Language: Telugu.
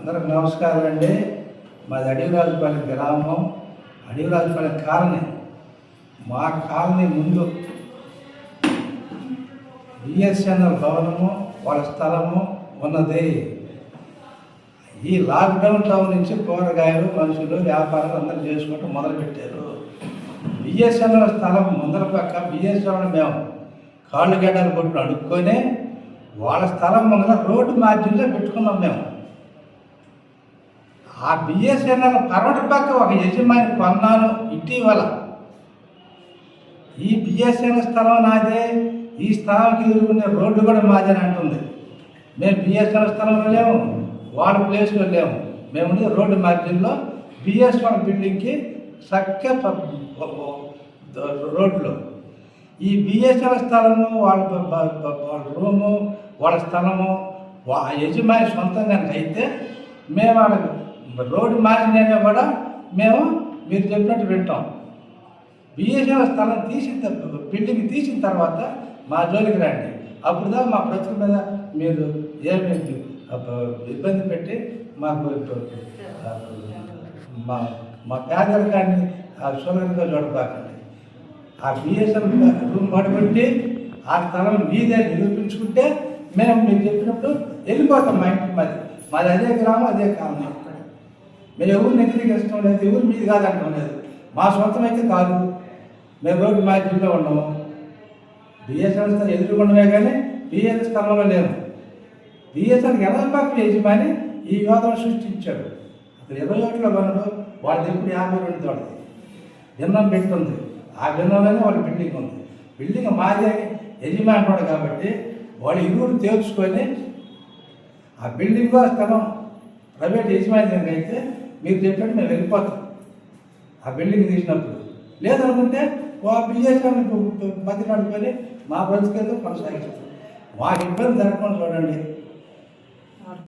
అందరికి నమస్కారం అండి మాది అడవిరాజుపల్లి గ్రామం. అడవిరాజుపల్లి కాలనీ. మా కాలనీ ముందు బిఎస్ఎన్ఎల్ భవనము వాళ్ళ స్థలము ఉన్నది. ఈ లాక్డౌన్ టౌన్ నుంచి కూరగాయలు మనుషులు వ్యాపారాలు అందరూ చేసుకుంటూ మొదలుపెట్టారు. బిఎస్ఎన్ఎల్ స్థలం ముందర పక్క బిఎస్ఎన్ఎల్ మేము కాళ్ళు గడ్డలు కొట్టు అడుక్కొని వాళ్ళ స్థలం ముందర రోడ్డు మార్జిన్లో పెట్టుకున్నాం మేము. ఆ బిఎస్ఎన్ఎల్ పరవటి పక్క ఒక యజమాని కొన్నాను ఇటీవల. ఈ బిఎస్ఎన్ఎల్ స్థలం నాదే ఈ స్థలానికి ఎదుర్కొనే రోడ్డు కూడా మాదే అని అంటుంది. మేము బిఎస్ఎన్ఎల్ స్థలంలో లేము వాళ్ళ ప్లేస్లో లేము. మేము ఉండేది రోడ్డు మార్జిన్లో బిఎస్ఎన్ఎల్ బిల్డింగ్కి చక్క రోడ్లో. ఈ బిఎస్ఎన్ఎల్ స్థలము వాళ్ళ వాళ్ళ రూము వాళ్ళ స్థలము ఆ యజమాని సొంతంగా అయితే మేము వాళ్ళకి రోడ్డు మార్జిన్ కూడా మేము మీరు చెప్పినట్టు వింటాం. బిఎస్ఎన్ఎల్ స్థలం తీసిన బిల్డింగ్ తీసిన తర్వాత మా జోలికి రండి. అప్పుడు మా ప్రతి మీద మీరు ఏమి ఇబ్బంది పెట్టి మాకు ఆ, మా మా పేదరికాన్ని సులభంగా చూడబాకండి. ఆ బిఎస్ఎన్ఎల్ రూమ్ పడబెట్టి ఆ స్థలం మీదే నిరూపించుకుంటే మేము మీరు చెప్పినప్పుడు వెళ్ళిపోతాం మా ఇంటికి మాది మాది అదే గ్రామం అదే కాలనీ. మేము ఎవరు నెగిటివ్ ఇష్టం లేదు ఎవరు మీది కాదంటాం లేదు మా సొంతం అయితే కాదు. మేము రోడ్డు మార్జిన్లో ఉన్నాము బిఎస్ఎన్ స్థలం ఎదుర్కొన్నమే కానీ బిఎస్ స్థలంలో లేము. బిఎస్ఎన్ ఎలా పక్క యజమాని ఈ వివాదం సృష్టించాడు. అక్కడ ఇరవై ఒకటిలో కొనడు వాళ్ళ దగ్గర యాభై రెండు తోడది భిన్నం పెట్టుకుంది ఆ భిన్నంలోనే వాళ్ళ బిల్డింగ్ ఉంది. బిల్డింగ్ మాదే యజమాని కూడా కాబట్టి వాళ్ళు ఇరువురు తేల్చుకొని ఆ బిల్డింగ్ కూడా స్థలం ప్రైవేట్ యజమాని అయితే మీరు చెప్పినట్టు మేము వెళ్ళిపోతాం. ఆ బిల్డింగ్ తీసినప్పుడు. లేదనుకుంటే ఓ బిఎస్ఎన్ మధ్య నడుపుకొని మా బ్రతికేదో కొనసాగిస్తాం మాకు ఇబ్బంది జరగకుండా చూడండి.